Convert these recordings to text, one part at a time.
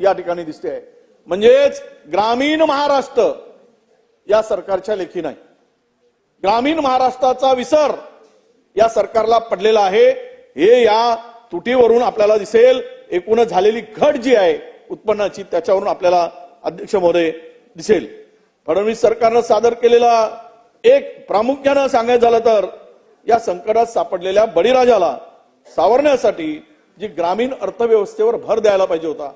या ठिकाणी दिसते आहे. म्हणजेच ग्रामीण महाराष्ट्र या सरकारच्या लेखी नाही. ग्रामीण महाराष्ट्राचा विसर या सरकारला पडलेला आहे. हे या तुटीवरून आपल्याला दिसेल. एकूणच झालेली घट जी आहे उत्पन्नाची त्याच्यावरून आपल्याला अध्यक्ष महोदय दिसेल. फडणवीस सरकारनं सादर केलेला एक प्रामुख्यानं सांगायचं झालं तर या संकटात सापडलेल्या बळीराजाला सावरण्यासाठी जी ग्रामीण अर्थव्यवस्थेवर भर द्यायला पाहिजे होता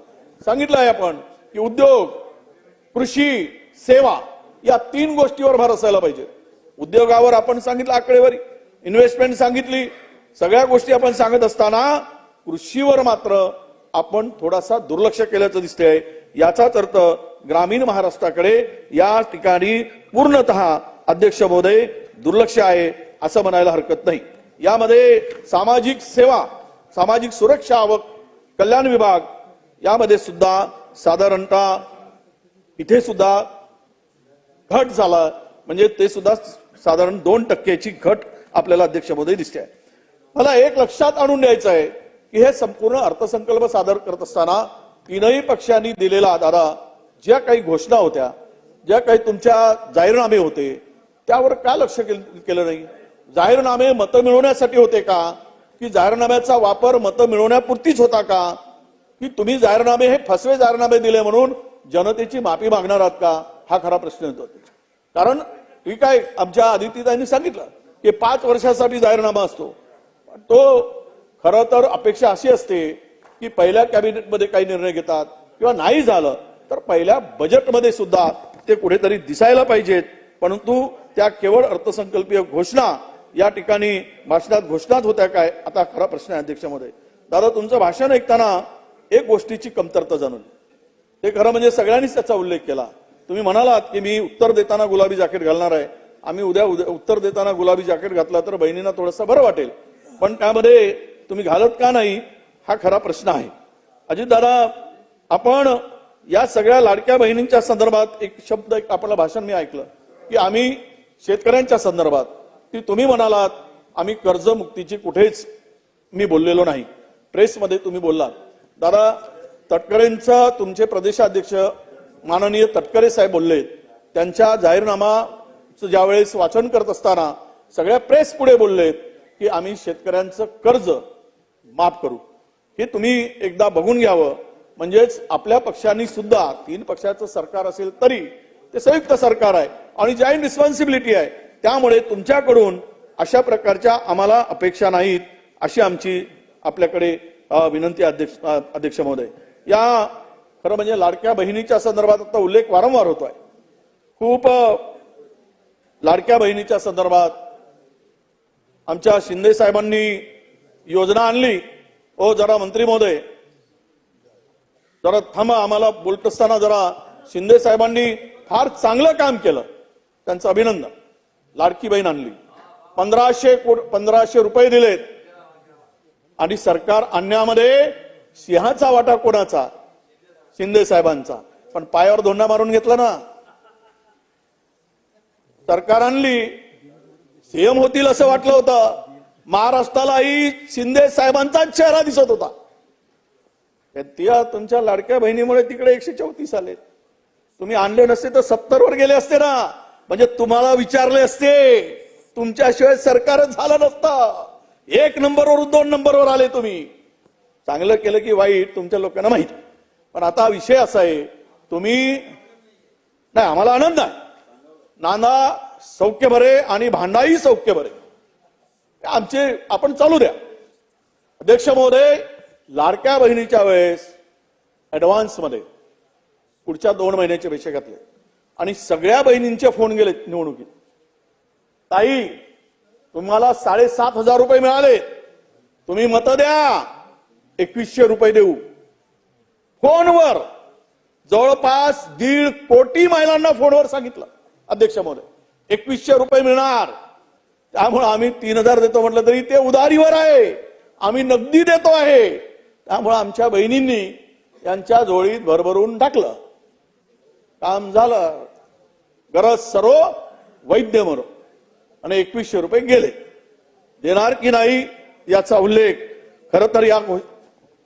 सांगितलं आहे आपण की उद्योग कृषी सेवा या तीन गोष्टीवर भर असायला पाहिजे. उद्योगावर आपण सांगितलं आकडेवारी इन्व्हेस्टमेंट सांगितली. सगळ्या गोष्टी आपण सांगत असताना कृषीवर मात्र आपण थोडासा दुर्लक्ष केल्याचं दिसतंय. याचाच अर्थ ग्रामीण महाराष्ट्राकडे या ठिकाणी पूर्णतः अध्यक्ष महोदय दुर्लक्ष आहे असं म्हणायला हरकत नाही. यामध्ये सामाजिक सेवा सामाजिक सुरक्षा व कल्याण विभाग यामध्ये सुद्धा साधारणतः इथे सुद्धा घट झाला म्हणजे ते सुद्धा साधारण दोन टक्क्याची घट आपल्याला अध्यक्षामध्ये दिसते आहे. मला एक लक्षात आणून द्यायचं आहे की हे संपूर्ण अर्थसंकल्प सादर करत असताना तीनही पक्षांनी दिलेला दादा ज्या काही घोषणा होत्या ज्या काही तुमच्या जाहीरनामे होते त्यावर का लक्ष केल- केलं नाही? जाहीरनामे मतं मिळवण्यासाठी होते का? की जाहीरनाम्याचा वापर मतं मिळवण्यापुरतीच होता का? की तुम्ही जाहीरनामे हे फसवे जाहीरनामे दिले म्हणून जनतेची माफी मागणार आहात का? हा खरा प्रश्न येतो. कारण ठीक आहे आमच्या आदित्यताईंनी सांगितलं की पाच वर्षासाठी जाहीरनामा असतो. तो खरं तर अपेक्षा अशी असते की पहिल्या कॅबिनेटमध्ये काही निर्णय घेतात किंवा नाही झालं तर पहिल्या बजेटमध्ये सुद्धा ते कुठेतरी दिसायला पाहिजेत. परंतु त्या केवळ अर्थसंकल्पीय घोषणा या ठिकाणी भाषणात घोषणाच होत्या काय? आता खरा प्रश्न आहे अध्यक्षामध्ये. दादा तुमचं भाषण ऐकताना एक गोष्टीची कमतरता जाणून. ते खरं म्हणजे सगळ्यांनीच त्याचा उल्लेख केला. तुम्ही म्हणालात की मी उत्तर देताना गुलाबी जॅकेट घालणार आहे. आम्ही उद्या उद्या उत्तर देताना गुलाबी जॅकेट घातला तर बहिणींना थोडंसं बरं वाटेल. पण त्यामध्ये तुम्ही घालत का नाही हा खरा प्रश्न आहे. अजितदादा आपण या सगळ्या लाडक्या बहिणींच्या संदर्भात एक शब्द एक आपलं भाषण मी ऐकलं की आम्ही शेतकऱ्यांच्या संदर्भात की तुम्ही म्हणालात आम्ही कर्जमुक्तीची कुठेच मी बोललेलो नाही. प्रेसमध्ये तुम्ही बोललात. दादा तटकरेंचा तुमचे प्रदेशाध्यक्ष माननीय तटकरे साहेब बोलले. त्यांच्या जाहीरनामाचं ज्यावेळेस वाचन करत असताना सगळ्या प्रेस पुढे बोललेत की आम्ही शेतकऱ्यांचं कर्ज माफ करू. हे तुम्ही एकदा बघून घ्यावं. म्हणजेच आपल्या पक्षांनी सुद्धा तीन पक्षाचं सरकार असेल तरी ते संयुक्त सरकार आहे आणि जॉईंट रिस्पॉन्सिबिलिटी आहे त्यामुळे तुमच्याकडून अशा प्रकारच्या आम्हाला अपेक्षा नाहीत अशी आमची आपल्याकडे विनंती अध्यक्ष अध्यक्ष महोदय. या खरं म्हणजे लाडक्या बहिणीच्या संदर्भात आता उल्लेख वारंवार होतोय. खूप लाडक्या बहिणीच्या संदर्भात आमच्या शिंदे साहेबांनी योजना आणली. ओ जरा मंत्री महोदय. जरा थांबा आम्हाला बोलत असताना जरा शिंदे साहेबांनी फार चांगलं काम केलं. त्यांचं अभिनंदन. लाडकी बहीण आणली. पंधराशे पंधराशे रुपये दिलेत. आणि सरकार आणण्यामध्ये सिंहाचा वाटा कोणाचा? शिंदे साहेबांचा. पण पायावर धोंडा मारून घेतला ना. सरकार आणली. सीएम होतील असं वाटलं होतं. महाराष्ट्रालाही शिंदे साहेबांचाच चेहरा दिसत होता. त्या तुमच्या लाडक्या बहिणीमुळे तिकडे एकशे चौतीस आले. तुम्ही आणले नसते तर सत्तर वर गेले असते ना. म्हणजे तुम्हाला विचारले असते. तुमच्याशिवाय सरकारच झालं नसतं. एक नंबरवर दोन नंबरवर आले तुम्ही. चांगलं केलं की वाईट तुमच्या लोकांना माहिती. पण आता विषय असा आहे तुम्ही नाही आम्हाला आनंद आहे. नाना सौख्य बरे आणि भांडाही सौख्य बरे आमचे आपण चालू द्या. अध्यक्ष महोदय लाडक्या बहिणीच्या वेळेस ऍडव्हान्समध्ये पुढच्या दोन महिन्याचे पैसे घातले. आणि सगळ्या बहिणींचे फोन गेले निवडणुकीत. ताई तुम्हाला साडेसात हजार रुपये मिळाले. तुम्ही मत द्या. एकवीसशे रुपये देऊ. फोनवर जवळपास दीड कोटी महिलांना फोनवर सांगितलं अध्यक्ष महोदय. एकवीसशे रुपये मिळणार. त्यामुळे आम्ही तीन हजार देतो म्हटलं तरी ते उधारीवर आहे. आम्ही नगदी देतो आहे. त्यामुळे आमच्या बहिणींनी यांच्या जोळीत भरभरून टाकलं. काम झालं. गरज सर्व वैद्य म्हणून आणि एकवीसशे रुपये गेले. देणार की नाही याचा उल्लेख खर तर या घो-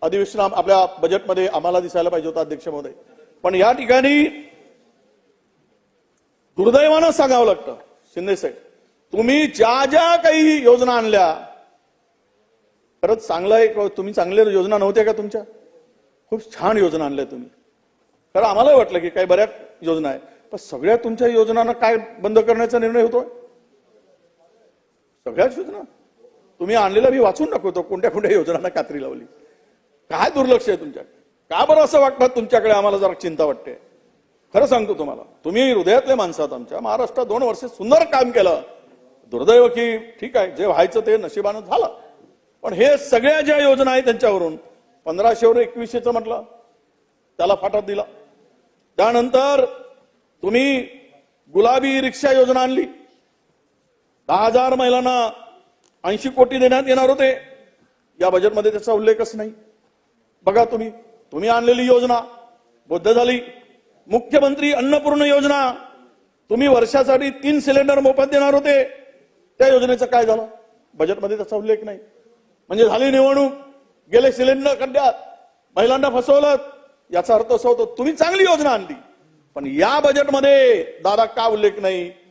अधिवेशन आपल्या बजेटमध्ये आम्हाला दिसायला पाहिजे होता अध्यक्ष महोदय. पण या ठिकाणी दुर्दैवानं सांगावं लागतं. शिंदे साहेब तुम्ही ज्या ज्या काही योजना आणल्या खरंच चांगलं आहे तुम्ही चांगल्या योजना नव्हत्या का तुमच्या? खूप छान योजना आणल्या तुम्ही. खरं आम्हाला वाटलं की काही बऱ्याच योजना आहे पण सगळ्या तुमच्या योजनांना काय बंद करण्याचा निर्णय होतोय? सगळ्याच योजना तुम्ही आणलेल्या मी वाचून दाखवतो कोणत्या कोणत्या योजनांना कात्री लावली. काय दुर्लक्ष आहे तुमच्याकडे? का बरं असं वाटतं तुमच्याकडे? आम्हाला जरा चिंता वाटते. खरं सांगतो तुम्हाला तुम्ही हृदयातले माणसं आहात आमच्या महाराष्ट्रात दोन वर्ष सुंदर काम केलं. दुर्दैव की ठीक आहे जे व्हायचं ते नशिबानं झालं. पण हे सगळ्या ज्या योजना आहेत त्यांच्यावरून पंधराशेवर एकवीसशेचं म्हटलं त्याला फाटात दिला. त्यानंतर तुम्ही गुलाबी रिक्षा योजना आणली. दहा हजार महिलांना ऐंशी कोटी देण्यात येणार होते. या बजेटमध्ये त्याचा उल्लेखच नाही. बघा तुम्ही तुम्ही आणलेली योजना बौद्ध झाली. मुख्यमंत्री अन्नपूर्ण योजना तुम्ही वर्षासाठी तीन सिलेंडर मोफत देणार होते. त्या योजनेचं काय झालं? बजेटमध्ये त्याचा उल्लेख नाही. म्हणजे झाली निवडणूक गेले सिलेंडर खड्ड्यात महिलांना फसवलं. याचा अर्थ असा होतो तुम्ही चांगली योजना आणली. पण या बजेटमध्ये दादा का उल्लेख नाही?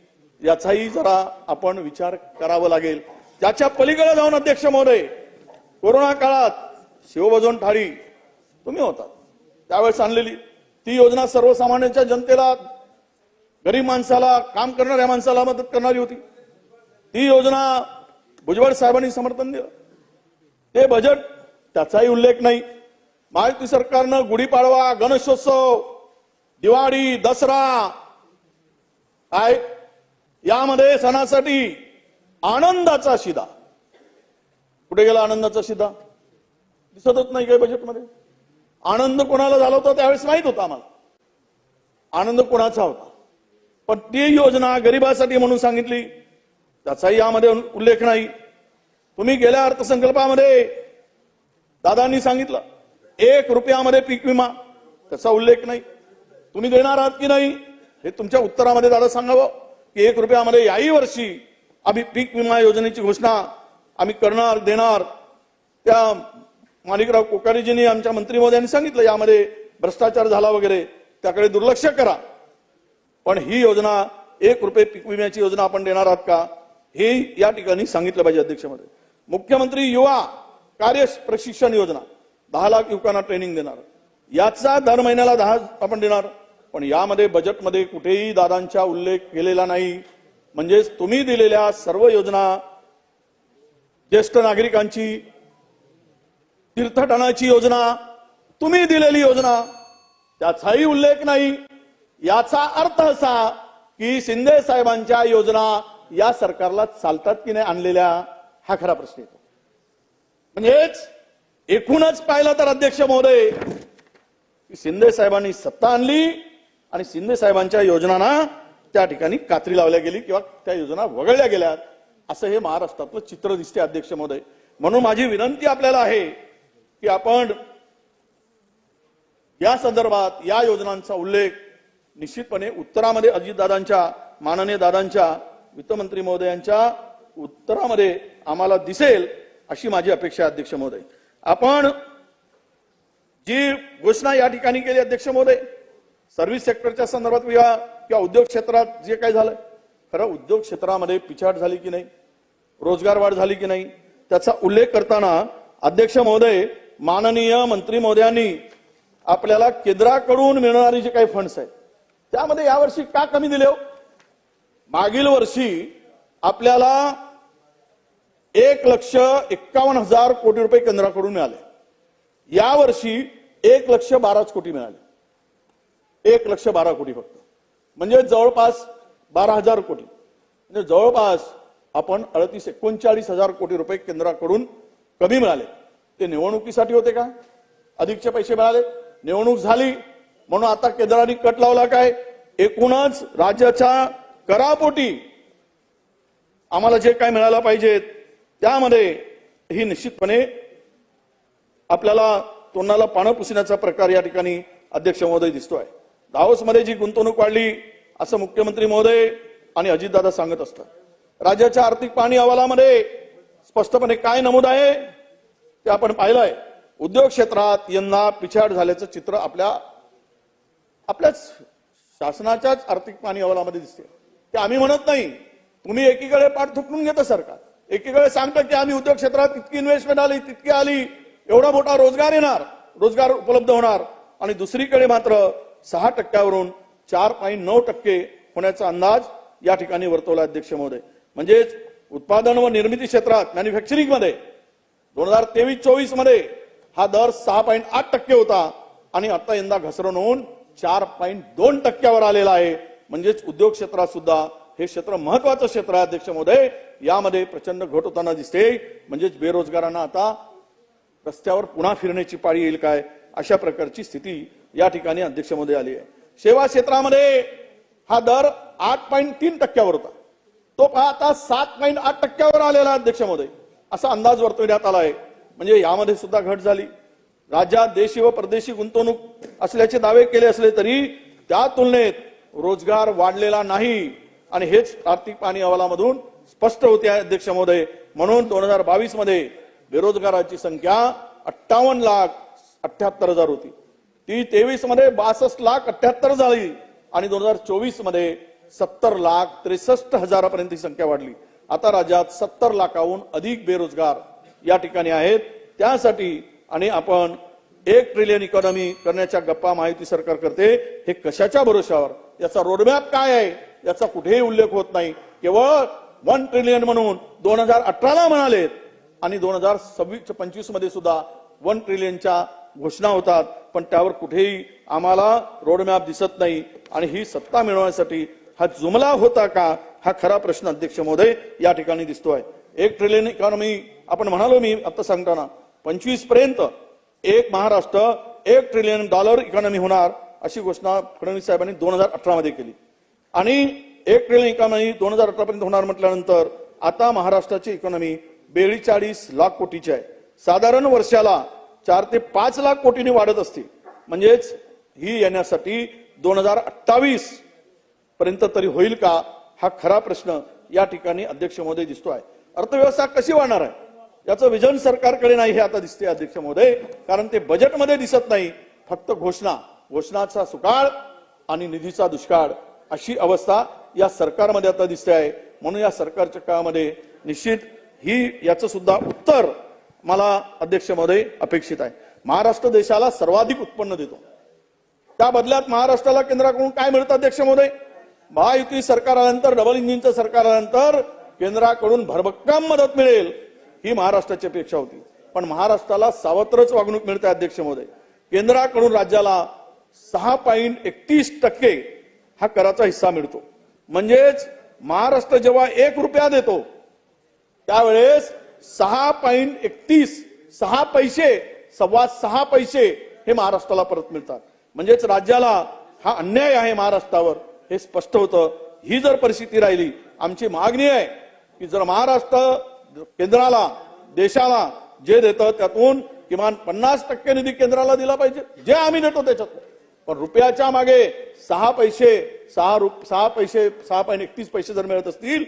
याचाही जरा आपण विचार करावा लागेल. त्याच्या पलीकडे जाऊन अध्यक्ष महोदय कोरोना काळात शिवभजन ठाळी तुम्ही होता त्यावेळेस आणलेली. ती योजना सर्वसामान्यांच्या जनतेला गरीब माणसाला काम करणाऱ्या माणसाला मदत करणारी होती. ती योजना भुजबळ साहेबांनी समर्थन दिलं. ते बजेट त्याचाही उल्लेख नाही. महायुती सरकारनं गुढीपाडवा गणेशोत्सव दिवाळी दसरा काय? यामध्ये सणासाठी आनंदाचा शिदा. कुठे गेला आनंदाचा शिदा? दिसतच नाही काही बजेटमध्ये आनंद कोणाला झाला होता त्यावेळेस माहीत होता आम्हाला. आनंद कोणाचा होता? पण ती योजना गरिबासाठी म्हणून सांगितली. त्याचाही यामध्ये उल्लेख नाही. तुम्ही गेल्या अर्थसंकल्पामध्ये दादांनी सांगितलं एक रुपयामध्ये पीक विमा. त्याचा उल्लेख नाही. तुम्ही देणार आहात की नाही? हे तुमच्या उत्तरामध्ये दादा सांगावं. की एक रुपयामध्ये याही वर्षी आम्ही पीक विमा योजनेची घोषणा आम्ही करणार देणार. त्या माणिकराव कोकारीजींनी आमच्या मंत्री महोदयांनी सांगितलं यामध्ये भ्रष्टाचार झाला वगैरे त्याकडे दुर्लक्ष करा. पण ही योजना एक रुपये पीक विम्याची योजना आपण देणार आहात का हे या ठिकाणी सांगितलं पाहिजे अध्यक्षमध्ये. मुख्यमंत्री युवा कार्य प्रशिक्षण योजना दहा लाख युवकांना ट्रेनिंग देणार. याचा दर महिन्याला दहा आपण देणार. पण यामध्ये बजेटमध्ये कुठेही दादांचा उल्लेख केलेला नाही. म्हणजेच तुम्ही दिलेल्या सर्व योजना ज्येष्ठ नागरिकांची तीर्थटनाची योजना तुम्ही दिलेली योजना त्याचाही उल्लेख नाही. याचा अर्थ असा की शिंदे साहेबांच्या योजना या सरकारला चालतात की नाही आणलेल्या हा खरा प्रश्न येतो म्हणजेच एकूणच पाहिलं तर अध्यक्ष महोदय की शिंदे साहेबांनी सत्ता आणली आणि शिंदे साहेबांच्या योजनांना त्या ठिकाणी कात्री लावल्या गेली किंवा त्या योजना वगळल्या गेल्या. असं हे महाराष्ट्रातलं चित्र दिसते अध्यक्ष महोदय. म्हणून माझी विनंती आपल्याला आहे की आपण या संदर्भात या योजनांचा उल्लेख निश्चितपणे उत्तरामध्ये अजितदादांच्या माननीय दादांच्या वित्तमंत्री महोदयांच्या उत्तरामध्ये आम्हाला दिसेल अशी माझी अपेक्षा अध्यक्ष महोदय. आपण जी घोषणा या ठिकाणी केली अध्यक्ष महोदय सर्व्हिस सेक्टरच्या संदर्भात किंवा किंवा उद्योग क्षेत्रात जे काही झालं खरं उद्योग क्षेत्रामध्ये पिछाट झाली की नाही रोजगार वाढ झाली की नाही त्याचा उल्लेख करताना अध्यक्ष महोदय माननीय मंत्री महोदयांनी आपल्याला केंद्राकडून मिळणारी जे काही फंड्स आहेत त्यामध्ये यावर्षी का कमी दिले हो? मागील वर्षी आपल्याला एक लक्ष एक्कावन्न हजार कोटी रुपये केंद्राकडून मिळाले. यावर्षी एक लक्ष बाराच कोटी मिळाले. एक लक्ष बारा कोटी फक्त. म्हणजे जवळपास बारा हजार कोटी. म्हणजे जवळपास आपण अडतीस एकोणचाळीस हजार कोटी रुपये केंद्राकडून कमी मिळाले. ते निवडणुकीसाठी होते का? अधिकचे पैसे मिळाले. निवडणूक झाली. म्हणून आता केंद्राने कट लावला काय? एकूणच राज्याच्या करापोटी आम्हाला जे काय मिळालं पाहिजेत त्यामध्ये ही निश्चितपणे आपल्याला तोंडाला पानं पुसण्याचा प्रकार या ठिकाणी अध्यक्ष महोदय दिसतोय. दावोसमध्ये जी गुंतवणूक वाढली असं मुख्यमंत्री महोदय आणि अजितदादा सांगत असतात. राज्याच्या आर्थिक पाणी अहवालामध्ये स्पष्टपणे काय नमूद आहे ते आपण पाहिलंय. उद्योग क्षेत्रात यंदा पिछाड झाल्याचं चित्र आपल्या आपल्याच शासनाच्याच आर्थिक पाणी अहवालामध्ये दिसते ते आम्ही म्हणत नाही. तुम्ही एकीकडे पाठ थुकून घेता सरकार. एकीकडे सांगता की आम्ही उद्योग क्षेत्रात इतकी इन्व्हेस्टमेंट आली तितकी आली एवढा मोठा रोजगार येणार रोजगार उपलब्ध होणार. आणि दुसरीकडे मात्र सहा टक्क्यावरून चार पॉईंट नऊ टक्के होण्याचा अंदाज या ठिकाणी वर्तवला अध्यक्ष महोदय. म्हणजेच उत्पादन व निर्मिती क्षेत्रात मॅन्युफॅक्चरिंगमध्ये दोन हजार तेवीस चोवीसमध्ये हा दर सहा पॉईंट आठ टक्के होता आणि आता यंदा घसरण होऊन चार पॉईंट दोन टक्क्यावर आलेला आहे. म्हणजेच उद्योग क्षेत्रात सुद्धा हे क्षेत्र महत्वाचं क्षेत्र आहे अध्यक्ष महोदय. यामध्ये प्रचंड घट होताना दिसते. म्हणजेच बेरोजगारांना आता रस्त्यावर पुन्हा फिरण्याची पाळी येईल काय? अशा प्रकारची स्थिती या ठिकाणी अध्यक्षमध्ये आली आहे. सेवा क्षेत्रामध्ये हा दर आठ पॉईंट तीन टक्क्यावर होता. तो पहा आता सात पॉईंट आठ टक्क्यावर आलेला आहे, असा अंदाज वर्तवण्यात आला आहे. म्हणजे यामध्ये सुद्धा घट झाली. राज्यात देशी व परदेशी गुंतवणूक असल्याचे दावे केले असले तरी त्या तुलनेत रोजगार वाढलेला नाही. आणि हेच आर्थिक पाणी अहवालामधून स्पष्ट होते अध्यक्ष महोदय म्हणून दोन हजार बावीसमध्ये बेरोजगाराची संख्या अठ्ठावन्न लाख अठ्याहत्तर हजार होती. ती तेवीसमध्ये बासष्ट लाख अठ्याहत्तर झाली आणि दोन हजार चोवीसमध्ये सत्तर लाख त्रेसष्ट हजारापर्यंत ही संख्या वाढली. आता राज्यात सत्तर लाखाहून अधिक बेरोजगार या ठिकाणी आहेत. त्यासाठी आणि आपण एक ट्रिलियन इकॉनॉमी करण्याच्या गप्पा माहिती सरकार करते हे कशाच्या भरोशावर याचा रोडमॅप काय आहे? याचा कुठेही उल्लेख होत नाही. केवळ वन ट्रिलियन म्हणून दोन हजार अठराला म्हणालेत आणि दोन हजार सव्वीस पंचवीसमध्ये सुद्धा वन ट्रिलियनच्या घोषणा होतात पण त्यावर कुठेही आम्हाला रोडमॅप दिसत नाही. आणि ही सत्ता मिळवण्यासाठी हा जुमला होता का हा खरा प्रश्न अध्यक्ष महोदय या ठिकाणी दिसतोय. एक ट्रिलियन इकॉनॉमी आपण म्हणालो मी आता सांगताना पंचवीसपर्यंत एक महाराष्ट्र एक ट्रिलियन डॉलर इकॉनॉमी होणार अशी घोषणा फडणवीस साहेबांनी दोन हजार अठरा मध्ये केली. आणि एक ट्रिलियन इकॉनॉमी दोन हजार अठरा पर्यंत होणार म्हटल्यानंतर आता महाराष्ट्राची इकॉनॉमी बेचाळीस लाख कोटीची आहे. साधारण वर्षाला चार ते पाच लाख कोटीने वाढत असते म्हणजेच ही येण्यासाठी दोन हजार अठ्ठावीस पर्यंत तरी होईल का हा खरा प्रश्न या ठिकाणी अध्यक्ष महोदय आहे अर्थव्यवस्था कशी वाढणार आहे? याचं विजन सरकारकडे नाही हे आता दिसते अध्यक्ष महोदय. कारण ते बजेटमध्ये दिसत नाही. फक्त घोषणा. घोषणाचा सुकाळ आणि निधीचा दुष्काळ. अशी अवस्था या सरकारमध्ये आता दिसते आहे. म्हणून या सरकारच्या काळामध्ये निश्चित ही याचं सुद्धा उत्तर मला अध्यक्ष महोदय अपेक्षित आहे. महाराष्ट्र देशाला सर्वाधिक उत्पन्न देतो. त्या बदल्यात महाराष्ट्राला केंद्राकडून काय मिळतं अध्यक्ष महोदय? महायुती सरकार आल्यानंतर डबल इंजिनचं सरकार आल्यानंतर केंद्राकडून भरभक्कम मदत मिळेल ही महाराष्ट्राची अपेक्षा होती. पण महाराष्ट्राला सावत्रच वागणूक मिळते अध्यक्ष महोदय. केंद्राकडून राज्याला सहा पॉईंट एकतीस टक्के हा कराचा हिस्सा मिळतो. म्हणजेच महाराष्ट्र जेव्हा एक रुपया देतो त्यावेळेस सहा पॉईंट एकतीस सहा पैसे सव्वा सहा पैसे हे महाराष्ट्राला परत मिळतात. म्हणजेच राज्याला हा अन्याय आहे महाराष्ट्रावर हे स्पष्ट होतं. ही जर परिस्थिती राहिली आमची मागणी आहे की जर महाराष्ट्र केंद्राला देशाला जे देतं त्यातून किमान पन्नास टक्के निधी केंद्राला दिला पाहिजे जे आम्ही देतो त्याच्यात. पण रुपयाच्या मागे सहा पैसे सहा रुप सहा पैसे सहा पॉईंट एकतीस पैसे जर मिळत असतील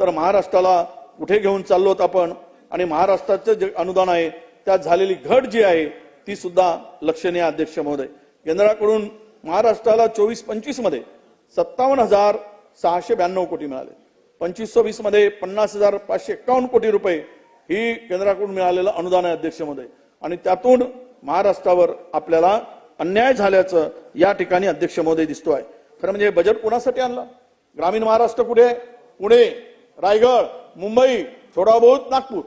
तर महाराष्ट्राला कुठे घेऊन चाललो आपण? आणि महाराष्ट्राचं जे अनुदान आहे त्यात झालेली घट जी आहे ती सुद्धा लक्षणीय अध्यक्ष महोदय. केंद्राकडून महाराष्ट्राला चोवीस पंचवीसमध्ये सत्तावन्न हजार सहाशे ब्याण्णव कोटी मिळाले. पंचवीस वीसमध्ये पन्नास हजार पाचशे एक्कावन्न कोटी रुपये ही केंद्राकडून मिळालेलं अनुदान आहे अध्यक्ष महोदय. आणि त्यातून महाराष्ट्रावर आपल्याला अन्याय झाल्याचं या ठिकाणी अध्यक्ष महोदय दिसतो आहे. खरं म्हणजे बजेट कोणासाठी आणलं? ग्रामीण महाराष्ट्र कुठे? आहे? पुणे रायगड मुंबई थोडा बहुत नागपूर.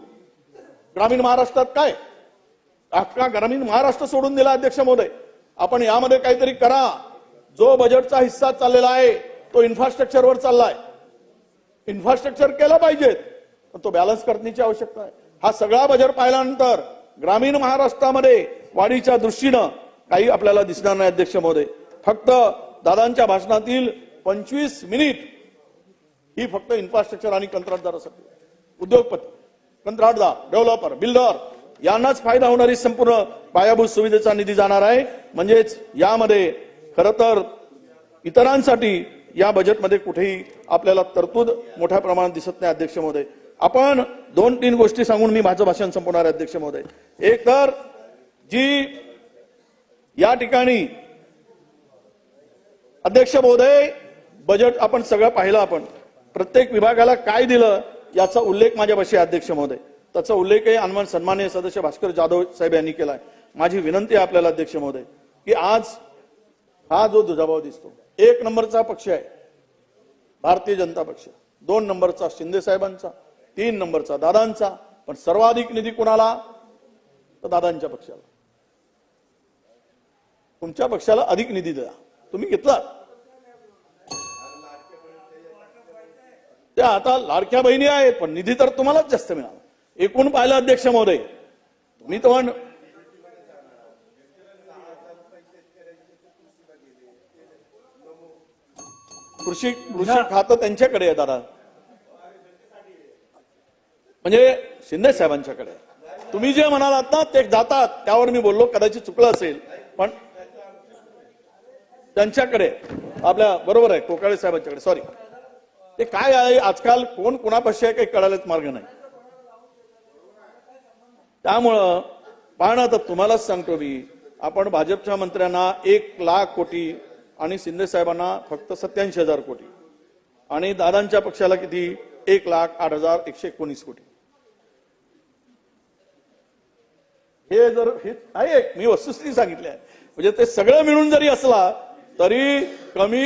ग्रामीण महाराष्ट्रात काय? अख्खा ग्रामीण महाराष्ट्र सोडून दिला अध्यक्ष महोदय. आपण यामध्ये काहीतरी करा. जो बजेटचा हिस्सा चाललेला आहे तो इन्फ्रास्ट्रक्चरवर चाललाय. इन्फ्रास्ट्रक्चर केलं पाहिजेत पण तो बॅलन्स करण्याची आवश्यकता आहे. हा सगळा बजेट पाहिल्यानंतर ग्रामीण महाराष्ट्रामध्ये वाढीच्या दृष्टीनं काही आपल्याला दिसणार नाही अध्यक्ष महोदय. फक्त दादांच्या भाषणातील पंचवीस मिनिट ही फक्त इन्फ्रास्ट्रक्चर आणि कंत्राटदारासाठी. उद्योगपती. कंत्राटदार डेव्हलपर बिल्डर यांनाच फायदा होणारी संपूर्ण पायाभूत सुविधेचा निधी जाणार आहे. म्हणजेच यामध्ये खर तर इतरांसाठी या बजेटमध्ये कुठेही आपल्याला तरतूद मोठ्या प्रमाणात दिसत नाही अध्यक्ष महोदय. आपण दोन तीन गोष्टी सांगून मी माझं भाषण संपवणार आहे अध्यक्ष महोदय. एक तर जी या ठिकाणी अध्यक्ष महोदय बजेट आपण सगळं पाहिलं आपण. प्रत्येक विभागाला काय दिलं याचा उल्लेख माझ्यापाशी अध्यक्ष महोदय. त्याचा उल्लेखही अनमान सन्मान्य सदस्य भास्कर जाधव साहेब यांनी केलाय. माझी विनंती आहे आपल्याला अध्यक्ष महोदय की आज हा जो दुजाभाव दिसतो एक नंबरचा पक्ष आहे भारतीय जनता पक्ष. दोन नंबरचा शिंदे साहेबांचा तीन नंबरचा दादांचा पण सर्वाधिक निधी कुणाला? तर दादांच्या पक्षाला. तुमच्या पक्षाला अधिक निधी द्या. तुम्ही घेतलात. त्या आता लाडक्या बहिणी आहेत पण निधी तर तुम्हालाच जास्त मिळाला. एकूण पाहिलं अध्यक्ष महोदय तुम्ही तर म्हण कृषी कृषी खातं त्यांच्याकडे आहे दादा. म्हणजे शिंदे साहेबांच्याकडे. तुम्ही जे म्हणालात ना ते जातात. त्यावर मी बोललो कदाचित चुकलं असेल पण त्यांच्याकडे आपल्या बरोबर आहे कोकाळे साहेबांच्याकडे सॉरी ते काय आहे? आजकाल कोण कोणापाशी आहे काही कळायलाच मार्ग नाही. त्यामुळं पाहणं तर तुम्हालाच सांगतो मी आपण भाजपच्या मंत्र्यांना एक लाख कोटी आणि शिंदे साहेबांना फक्त सत्याऐंशी हजार कोटी आणि दादांच्या पक्षाला किती? एक लाख आठ हजार एकशे एकोणीस कोटी. हे जर हे आहे मी वस्तुस्थिती सांगितली आहे. म्हणजे ते सगळं मिळून जरी असला तरी कमी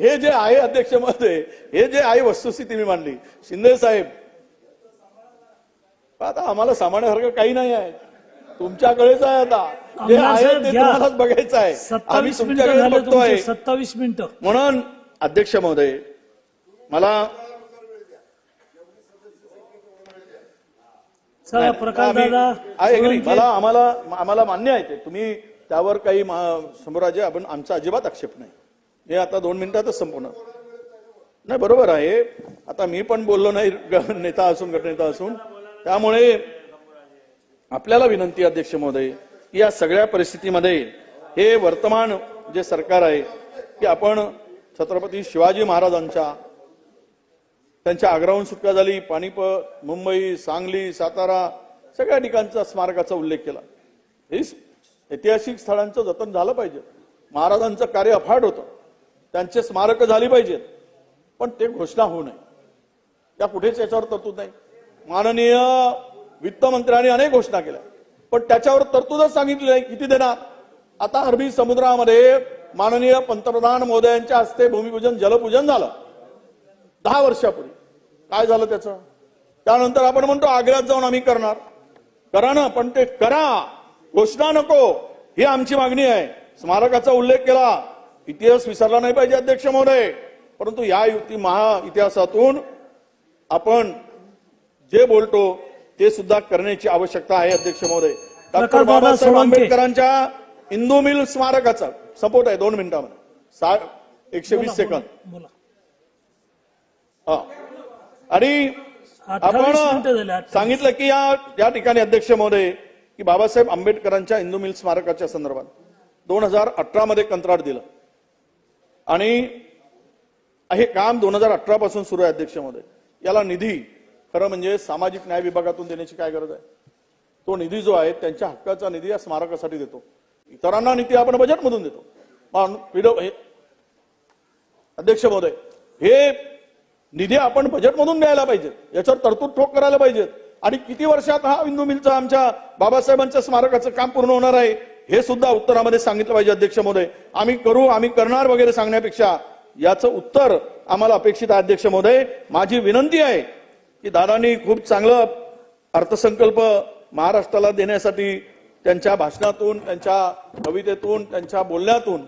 हे जे आहे अध्यक्षमध्ये हे जे आहे वस्तुस्थिती मी मांडली. शिंदे साहेब आता आम्हाला सामान्यासारखं काही नाही आहे. तुमच्याकडेच आहे आता. जे आहे ते. तुम्हालाच बघायचं आहे. आम्ही तुमच्याकडे बघतोय. सत्तावीस मिनिटं. म्हणून अध्यक्ष महोदय मला. मला आम्हाला आम्हाला मान्य आहे ते. तुम्ही त्यावर काही समोराजे आपण आमचा अजिबात आक्षेप नाही. हे आता दोन मिनिटातच संपवणार. नाही बरोबर आहे. आता मी पण बोललो नाही ग- नेता असून गटनेता असून. त्यामुळे आपल्याला विनंती अध्यक्ष महोदय की या सगळ्या परिस्थितीमध्ये हे वर्तमान जे सरकार आहे की आपण छत्रपती शिवाजी महाराजांच्या त्यांच्या आग्राहून सुटका झाली. पानिपत मुंबई सांगली सातारा सगळ्या ठिकाणचा स्मारकाचा उल्लेख केला. हे ऐतिहासिक स्थळांचं जतन झालं पाहिजे. महाराजांचं कार्य अफाट होतं. त्यांचे स्मारक झाली पाहिजेत. पण ते घोषणा होऊ नये. त्या कुठेच याच्यावर तरतूद नाही. माननीय वित्तमंत्र्यांनी अनेक घोषणा केल्या. पण त्याच्यावर तरतूदच सांगितली नाही किती देणार? आता अरबी समुद्रामध्ये माननीय पंतप्रधान मोदयांच्या हस्ते भूमिपूजन जलपूजन झालं. दहा वर्षापूर्वी. काय झालं त्याचं? त्यानंतर आपण म्हणतो आग्र्यात जाऊन आम्ही करणार. करा ना पण ते करा. घोषणा नको. ही आमची मागणी आहे. स्मारकाचा उल्लेख केला. इतिहास विसरला नाही पाहिजे अध्यक्ष महोदय परंतु या युती महा इतिहासातून आपण जे बोलतो ते सुद्धा करण्याची आवश्यकता आहे अध्यक्ष महोदय डॉक्टर बाबासाहेब. आंबेडकरांच्या इंदू मिल स्मारकाचा सपोर्ट आहे दोन मिनिटामध्ये एकशे वीस सेकंद बोला हा. आणि आपण. सांगितलं की या या ठिकाणी अध्यक्ष महोदय की बाबासाहेब आंबेडकरांच्या इंदू मिल स्मारकाच्या संदर्भात दोन हजार अठरा मध्ये कंत्राट दिलं आणि हे काम दोन हजार अठरा पासून सुरू आहे अध्यक्षमध्ये. याला निधी खरं म्हणजे सामाजिक न्याय विभागातून देण्याची काय गरज आहे? तो निधी जो आहे त्यांच्या हक्काचा निधी या स्मारकासाठी देतो. इतरांना निधी आपण बजेटमधून देतो. विडो- हे- अध्यक्ष महोदय हे निधी आपण बजेटमधून द्यायला पाहिजे याच्यावर तरतूद ठोक करायला पाहिजे आणि किती वर्षात हा इंदू मिलचा आमच्या बाबासाहेबांच्या स्मारकाचं काम पूर्ण होणार आहे? हे सुद्धा उत्तरामध्ये सांगितलं पाहिजे अध्यक्ष महोदय. आम्ही करू आम्ही करणार वगैरे सांगण्यापेक्षा याचं उत्तर आम्हाला अपेक्षित आहे अध्यक्ष महोदय. माझी विनंती आहे की दादांनी खूप चांगलं अर्थसंकल्प महाराष्ट्राला देण्यासाठी त्यांच्या भाषणातून त्यांच्या कवितेतून त्यांच्या बोलण्यातून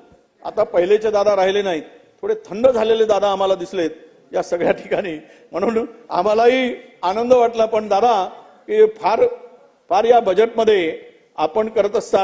आता पहिलेचे दादा राहिले नाहीत. थोडे थंड झालेले दादा आम्हाला दिसलेत या सगळ्या ठिकाणी. म्हणून आम्हालाही आनंद वाटला पण दादा की फार फार या बजेटमध्ये आपण करत असताना